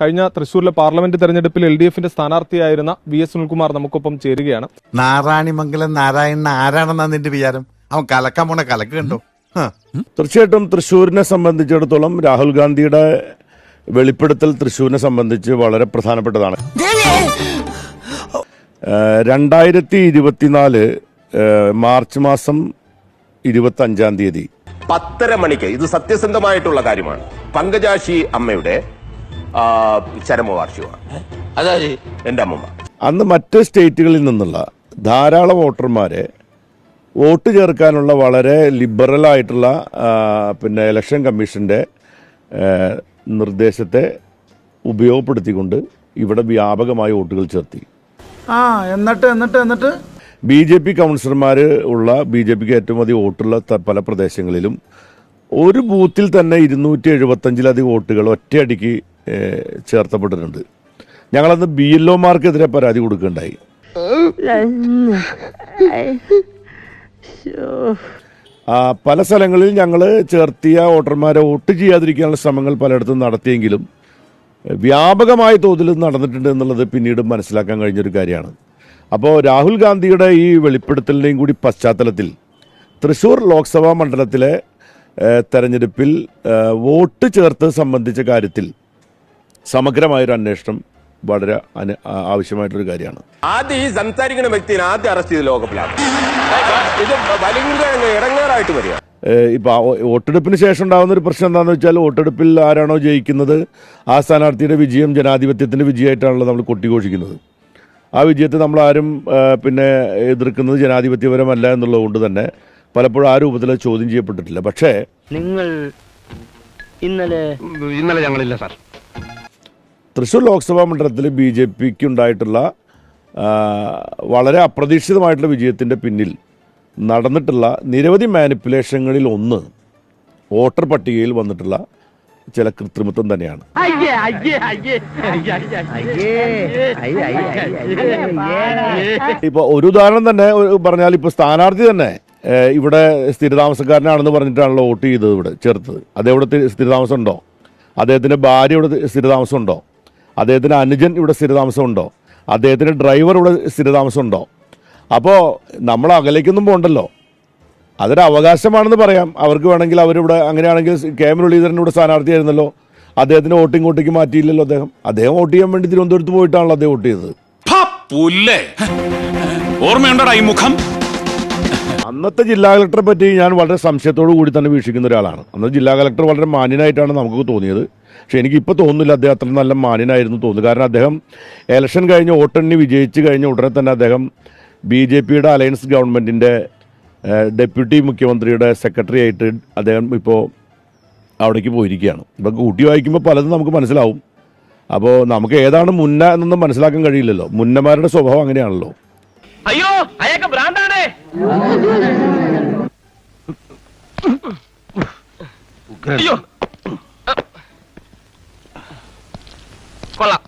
കഴിഞ്ഞ തൃശൂരിലെ പാർലമെന്റ് തെരഞ്ഞെടുപ്പിൽ എൽ ഡി എഫിന്റെ സ്ഥാനാർത്ഥിയായിരുന്ന വി എസ് സുനിൽകുമാർ നമുക്കൊപ്പം ചേരുകയാണ്. നാരായണിമംഗലം നാരായണൻ ആരാണെന്നാ നിന്റെ വിചാരം? അവൻ കലക്കാൻ പോണ കലക്ക് കണ്ടോ. തീർച്ചയായിട്ടും തൃശ്ശൂരിനെ സംബന്ധിച്ചിടത്തോളം രാഹുൽ ഗാന്ധിയുടെ വെളിപ്പെടുത്തൽ തൃശ്ശൂരിനെ സംബന്ധിച്ച് വളരെ പ്രധാനപ്പെട്ടതാണ്. രണ്ടായിരത്തി ഇരുപത്തിനാല് മാർച്ച് മാസം ഇരുപത്തി അഞ്ചാം തീയതി. പത്തര മണിക്ക് ഇത് സത്യസന്ധമായിട്ടുള്ള കാര്യമാണ്. പങ്കജാശി അമ്മയുടെ എന്റെ അമ്മമ്മ. അന്ന് മറ്റ് സ്റ്റേറ്റുകളിൽ നിന്നുള്ള ധാരാളം വോട്ടർമാരെ വോട്ട് ചേർക്കാനുള്ള വളരെ ലിബറൽ ആയിട്ടുള്ള പിന്നെ ഇലക്ഷൻ കമ്മീഷന്റെ നിർദ്ദേശത്തെ ഉപയോഗപ്പെടുത്തിക്കൊണ്ട് ഇവിടെ വ്യാപകമായി വോട്ടുകൾ ചേർത്തി. ആ എന്നിട്ട് എന്നിട്ട് എന്നിട്ട്? ബി ജെ പി കൗൺസിലർമാർ ഉള്ള ബി ജെ പിക്ക് ഏറ്റവും അധികം വോട്ടുള്ള പല പ്രദേശങ്ങളിലും ഒരു ബൂത്തിൽ തന്നെ ഇരുന്നൂറ്റി എഴുപത്തഞ്ചിലധികം വോട്ടുകൾ ഒറ്റയടിക്ക് ചേർത്തപ്പെട്ടിട്ടുണ്ട്. ഞങ്ങളന്ന് ബി എൽ ഒമാർക്കെതിരെ പരാതി ആ, പല സ്ഥലങ്ങളിൽ ഞങ്ങൾ ചേർത്തിയ വോട്ടർമാരെ വോട്ട് ചെയ്യാതിരിക്കാനുള്ള ശ്രമങ്ങൾ പലയിടത്തും നടത്തിയെങ്കിലും വ്യാപകമായ തോതിൽ നടന്നിട്ടുണ്ട് എന്നുള്ളത് പിന്നീട് മനസ്സിലാക്കാൻ കഴിഞ്ഞൊരു കാര്യമാണ്. അപ്പോൾ രാഹുൽ ഗാന്ധിയുടെ ഈ വെളിപ്പെടുത്തലിന്റെയും കൂടി പശ്ചാത്തലത്തിൽ തൃശ്ശൂർ ലോക്സഭാ മണ്ഡലത്തിലെ തെരഞ്ഞെടുപ്പിൽ വോട്ട് ചേർത്ത് സംബന്ധിച്ച കാര്യത്തിൽ സമഗ്രമായൊരു അന്വേഷണം വളരെ ആവശ്യമായിട്ടൊരു കാര്യമാണ്. ആദ്യം ഈ സംസാരിക്കുന്ന വ്യക്തിനെ ആദ്യം അറസ്റ്റ് ചെയ്ത് ലോകപ്പിലാണ് ഇത് ഭയങ്കര ഇടങ്ങേറായിട്ട് വരിക. ഏഹ് ഇപ്പൊ ആ വോട്ടെടുപ്പിന് ശേഷം ഉണ്ടാകുന്ന ഒരു പ്രശ്നം എന്താണെന്ന് വെച്ചാൽ വോട്ടെടുപ്പിൽ ആരാണോ ജയിക്കുന്നത് ആ സ്ഥാനാർത്ഥിയുടെ വിജയം ജനാധിപത്യത്തിന്റെ വിജയമായിട്ടാണല്ലോ നമ്മൾ കൊട്ടിഘോഷിക്കുന്നത്. ആ വിജയത്തെ നമ്മൾ ആരും പിന്നെ എതിർക്കുന്നത് ജനാധിപത്യപരമല്ല എന്നുള്ളത് കൊണ്ട് തന്നെ പലപ്പോഴും ആ രൂപത്തിൽ ചോദ്യം ചെയ്യപ്പെട്ടിട്ടില്ല. പക്ഷേ നിങ്ങൾ ഇന്നലെ ഇന്നലെ ഞങ്ങളില്ല സാർ. തൃശ്ശൂർ ലോക്സഭാ മണ്ഡലത്തിൽ ബി ജെ പിക്ക് ഉണ്ടായിട്ടുള്ള വളരെ അപ്രതീക്ഷിതമായിട്ടുള്ള വിജയത്തിന്റെ പിന്നിൽ നടന്നിട്ടുള്ള നിരവധി മാനിപ്പുലേഷനുകളിൽ ഒന്ന് വോട്ടർ പട്ടികയിൽ വന്നിട്ടുള്ള ചില കൃത്രിമത്വം തന്നെയാണ്. ഇപ്പോൾ ഒരു ഉദാഹരണം തന്നെ പറഞ്ഞാൽ ഇപ്പോൾ സ്ഥാനാർത്ഥി തന്നെ ഇവിടെ സ്ഥിരതാമസക്കാരനാണെന്ന് പറഞ്ഞിട്ടാണല്ലോ വോട്ട് ചെയ്തത് ഇവിടെ ചേർത്തത്. അതെവിടെ സ്ഥിരതാമസം ഉണ്ടോ? അദ്ദേഹത്തിന്റെ ഭാര്യ ഇവിടെ സ്ഥിരതാമസം ഉണ്ടോ? അദ്ദേഹത്തിന് അനുജൻ ഇവിടെ സ്ഥിരതാമസം ഉണ്ടോ അദ്ദേഹത്തിന് ഡ്രൈവർ ഇവിടെ സ്ഥിരതാമസം ഉണ്ടോ അപ്പോൾ നമ്മൾ അകലേക്കൊന്നും പോകണ്ടല്ലോ അതൊരു അവകാശമാണെന്ന് പറയാം. അവർക്ക് വേണമെങ്കിൽ അവരിവിടെ അങ്ങനെയാണെങ്കിൽ കെ മുരളീധരൻ ഇവിടെ സ്ഥാനാർത്ഥിയായിരുന്നല്ലോ. അദ്ദേഹത്തിന് വോട്ടിംഗ് വോട്ടിക്ക് മാറ്റിയില്ലല്ലോ അദ്ദേഹം. അദ്ദേഹം വോട്ട് ചെയ്യാൻ വേണ്ടി തിരുവനന്തപുരത്ത് പോയിട്ടാണല്ലോ അദ്ദേഹം വോട്ട് ചെയ്തത്. ഓർമ്മയുണ്ടോടാ ഈ മുഖം? അന്നത്തെ ജില്ലാ കളക്ടറെ പറ്റി ഞാൻ വളരെ സംശയത്തോടു കൂടി തന്നെ വീക്ഷിക്കുന്ന ഒരാളാണ്. അന്ന് ജില്ലാ കളക്ടർ വളരെ മാന്യനായിട്ടാണ് നമുക്ക് തോന്നിയത്. പക്ഷെ എനിക്കിപ്പോൾ തോന്നുന്നില്ല അദ്ദേഹം അത്ര നല്ല മാന്യനായിരുന്നു തോന്നുന്നു. കാരണം അദ്ദേഹം ഇലക്ഷൻ കഴിഞ്ഞ് വോട്ടെണ്ണി വിജയിച്ച് കഴിഞ്ഞ ഉടനെ തന്നെ അദ്ദേഹം ബി ജെ പിയുടെ അലയൻസ് ഗവൺമെന്റിന്റെ ഡെപ്യൂട്ടി മുഖ്യമന്ത്രിയുടെ സെക്രട്ടറി ആയിട്ട് അദ്ദേഹം ഇപ്പോൾ അവിടേക്ക് പോയിരിക്കുകയാണ്. ഇപ്പം കൂട്ടി വായിക്കുമ്പോൾ പലതും നമുക്ക് മനസ്സിലാവും. അപ്പോൾ നമുക്ക് ഏതാണ് മുന്ന എന്നൊന്നും മനസ്സിലാക്കാൻ കഴിയില്ലല്ലോ. മുന്നമാരുടെ സ്വഭാവം അങ്ങനെയാണല്ലോ. അയ്യോ അയാൾക്ക് ഭ്രാന്താണ്. അയ്യോ போலாம்